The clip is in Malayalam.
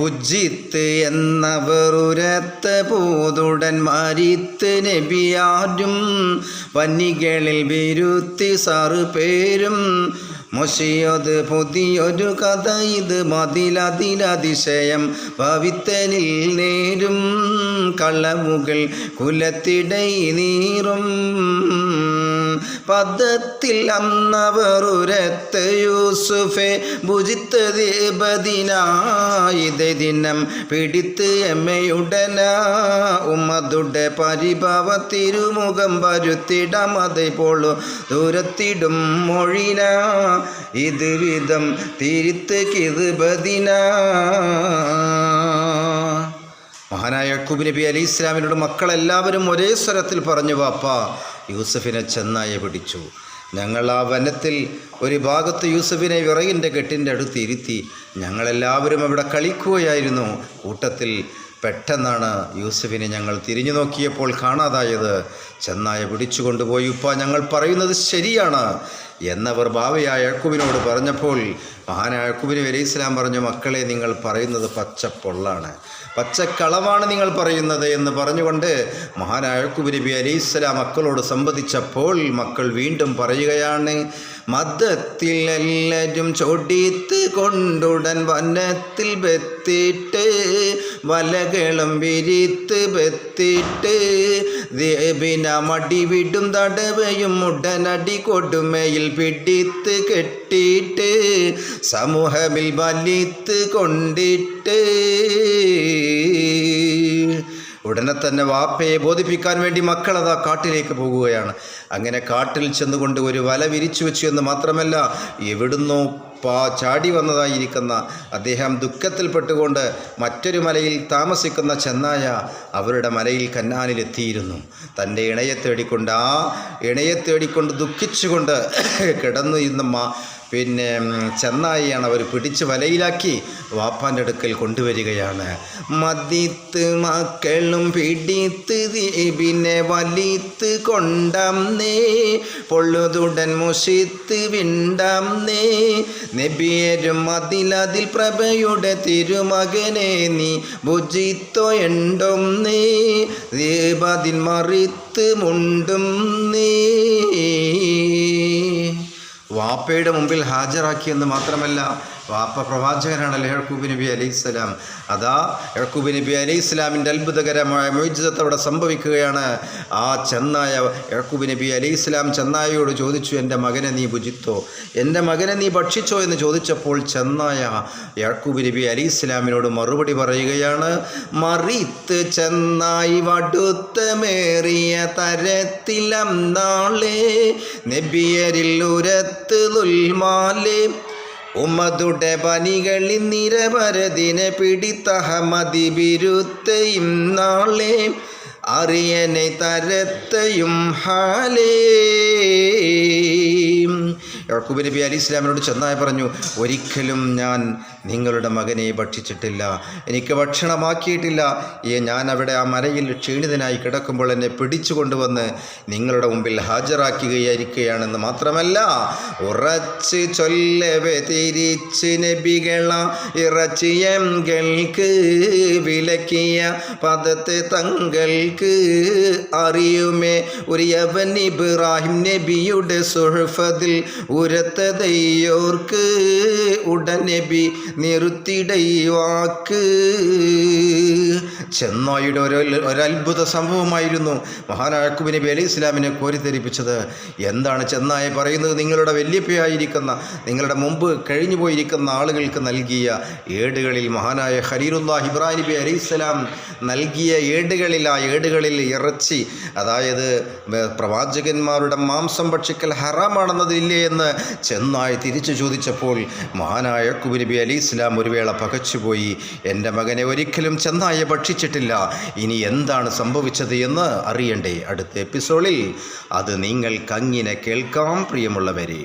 ബുജിത്ത് എന്നവർ ഉരത്ത് പൂതുടൻ മരിത്ത് നബിയാരും വന്നികളിൽ വിരുത്തി സാറ് പേരും. മൊഷിയത് പുതിയൊരു കഥ ഇത് മതിലതിലതിശയം ഭവിത്തനിൽ നേരും. കള്ളമുകൾ കുലത്തിടൈ നീറും. പദത്തിൽ അന്നവർ ഉരത്ത് യൂസുഫെ ഭുജിത്ത് ദേവദിനായിത ദിനം പിടിത്ത് എമ്മയുടന ഉമ്മതുടെ പരിഭവ തിരുമുഖം വരുത്തിടം പോളു ദൂരത്തിടും മൊഴിന. ഇത് വിധം തിരുത്ത് കിതുബദിന മഹാനായ യക്കൂബ് നബി അലി ഇസ്ലാമിനോട് മക്കളെല്ലാവരും ഒരേ സ്വരത്തിൽ പറഞ്ഞു വാപ്പ യൂസഫിനെ ചെന്നായ പിടിച്ചു. ഞങ്ങൾ ആ വനത്തിൽ ഒരു ഭാഗത്ത് യൂസഫിനെ വിറകിന്റെ കെട്ടിന്റെ അടുത്ത് ഇരുത്തി ഞങ്ങളെല്ലാവരും അവിടെ കളിക്കുകയായിരുന്നു. കൂട്ടത്തിൽ പെട്ടെന്നാണ് യൂസഫിനെ ഞങ്ങൾ തിരിഞ്ഞു നോക്കിയപ്പോൾ കാണാതായത്. ചെന്നായ പിടിച്ചു കൊണ്ടുപോയി. ഉപ്പ ഞങ്ങൾ പറയുന്നത് ശരിയാണ് എന്നവർ ബാവയായ യഴക്കുബിനോട് പറഞ്ഞപ്പോൾ മഹാനായ യഴക്കുബിന് വരെ ഇസ്ലാം പറഞ്ഞു മക്കളെ നിങ്ങൾ പറയുന്നത് പച്ചപ്പൊള്ളാണ്. പച്ചക്കളവാണ് നിങ്ങൾ പറയുന്നത് എന്ന് പറഞ്ഞുകൊണ്ട് മഹാനായ യഴക്കുബ് നബി അലൈഹി ഇസ്ലാം മക്കളോട് സംവദിച്ചപ്പോൾ മക്കൾ വീണ്ടും പറയുകയാണ് മതത്തിൽ എല്ലാവരും ചൊടിത്ത് കൊണ്ടുടൻ വനത്തിൽ ബത്തിട്ട് വലകളും വിരിത്ത് ബത്തിട്ട് ദേബിന മടി വിടും തടവയും ഉടനടി കൊടുമയിൽ പിടിത്ത് കെട്ടിയിട്ട് സമൂഹമിൽ വലിത്ത് കൊണ്ടിട്ട് ഉടനെ തന്നെ വാപ്പയെ ബോധിപ്പിക്കാൻ വേണ്ടി മക്കളതാ കാട്ടിലേക്ക് പോകുകയാണ്. അങ്ങനെ കാട്ടിൽ ചെന്നുകൊണ്ട് ഒരു വല വിരിച്ചു വെച്ചു എന്ന് മാത്രമല്ല എവിടുന്നോ പാ ചാടി വന്നതായിരിക്കുന്ന അദ്ദേഹം ദുഃഖത്തിൽപ്പെട്ടുകൊണ്ട് മറ്റൊരു മലയിൽ താമസിക്കുന്ന ചെന്നായ അവരുടെ മലയിൽ കന്നാനിലെത്തിയിരുന്നു. തന്റെ ഇണയെ തേടിക്കൊണ്ട് ആ ഇണയെ തേടിക്കൊണ്ട് ദുഃഖിച്ചുകൊണ്ട് കിടന്നു ഇന്ന് പിന്നെ ചെന്നായിയാണ് അവർ പിടിച്ച് വലയിലാക്കി വാപ്പാന്റെ അടുക്കൽ കൊണ്ടുവരികയാണ്. മതിത്ത് മക്കളും പിടിത്ത് പിന്നെ വലിത്ത് കൊണ്ടന്നേ പൊള്ളുതുടൻ മുഷിത്ത് വിണ്ടന്നേ. നബിയരും മതിലതിൽ പ്രഭയുടെ തിരുമകനെ നീ ഭുജിത്തോ എണ്ടും നീ ദീപതിൽ മറിത്ത് മുണ്ടും നീ. വാപ്പയുടെ മുമ്പിൽ ഹാജരാക്കിയെന്ന് മാത്രമല്ല വാപ്പ പ്രവാചകനാണല്ലോ യഹ്കൂബ് നബി അലൈഹി സ്വലാം. അതാ യഹ്കൂബ് നബി അലൈഹി സ്വലാമിന്റെ അത്ഭുതകരമായ മോചിതത്ത് അവിടെ സംഭവിക്കുകയാണ്. ആ ചെന്നായ യഹ്കൂബ് നബി അലൈഹി സ്വലാം ചെന്നായയോട് ചോദിച്ചു എന്റെ മകനെ നീ ഭുജിത്തോ? എന്റെ മകനെ നീ ഭക്ഷിച്ചോ? എന്ന് ചോദിച്ചപ്പോൾ ചെന്നായ യഹ്കൂബ് നബി അലൈഹി സ്വലാമിനോട് മറുപടി പറയുകയാണ് മറിത്ത് ചെന്നായി വടുത്തമേറിയ തരത്തിലം നാളെ നബിയരിൽ ഉരത്ത് ലുൽമാലേ ഉമ്മതുടെ പനികളിൽ നിരപരതിനെ പിടിത്തഹമതി ബിരുത്തയും നാളെ അറിയനെ തരത്തയും ഹാലേ. യഹ്കൂബ് നബി അലി ഇസ്ലാമിനോട് ചെന്നായി പറഞ്ഞു ഒരിക്കലും ഞാൻ നിങ്ങളുടെ മകനെ ഭക്ഷിച്ചിട്ടില്ല. എനിക്ക് ഭക്ഷണമാക്കിയിട്ടില്ല. ഞാൻ അവിടെ ആ മലയിൽ ക്ഷീണിതനായി കിടക്കുമ്പോൾ എന്നെ പിടിച്ചു കൊണ്ടുവന്ന് നിങ്ങളുടെ മുമ്പിൽ ഹാജരാക്കുകയായിരിക്കുകയാണെന്ന് മാത്രമല്ല ഉറച്ച് ചൊല്ലവെ തിരിച്ച് നബികള ഇറച്ചിയങ്ങൾക്ക് വിലക്കിയ പദത്തെ തങ്ങൾക്ക് അറിയുമേ. ഒരു യവൻ ഇബ്രാഹിം നബിയുടെ സുഹഫതിൽ ഉരത്തതയ്യോർക്ക് ഉടൻ നബി നിർത്തിടൈ വാക്ക് ചെന്നായുടെ ഒരു ഒരത്ഭുത സംഭവമായിരുന്നു മഹാനായ നബി അലി ഇസ്ലാമിനെ കോരിത്തെരിപ്പിച്ചത് എന്താണ് ചെന്നായ പറയുന്നത്? നിങ്ങളുടെ വല്യപ്പയായിരിക്കുന്ന നിങ്ങളുടെ മുമ്പ് കഴിഞ്ഞു പോയിരിക്കുന്ന ആളുകൾക്ക് നൽകിയ ഏടുകളിൽ മഹാനായ ഹലീറുല്ലാ ഇബ്രാഹിം നബി അലി ഇസ്ലാം നൽകിയ ഏടുകളിൽ ആ ഏടുകളിൽ ഇറച്ചി അതായത് പ്രവാചകന്മാരുടെ മാംസം ഭക്ഷിക്കൽ ഹറാമാണെന്നതില്ലേ എന്ന് ചെന്നായി തിരിച്ചു ചോദിച്ചപ്പോൾ മഹാനായ കുബിനബി നബി അലി ഇസ്ലാം ഒരു വേള പകച്ചുപോയി. എന്റെ മകനെ ഒരിക്കലും ചെന്നായ ഭക്ഷിച്ചിട്ടില്ല. ഇനി എന്താണ് സംഭവിച്ചത് എന്ന് അറിയണ്ടേ? അടുത്ത എപ്പിസോഡിൽ. അത് നിങ്ങൾ കങ്ങിനെ കേൾക്കാം പ്രിയമുള്ളവരെ.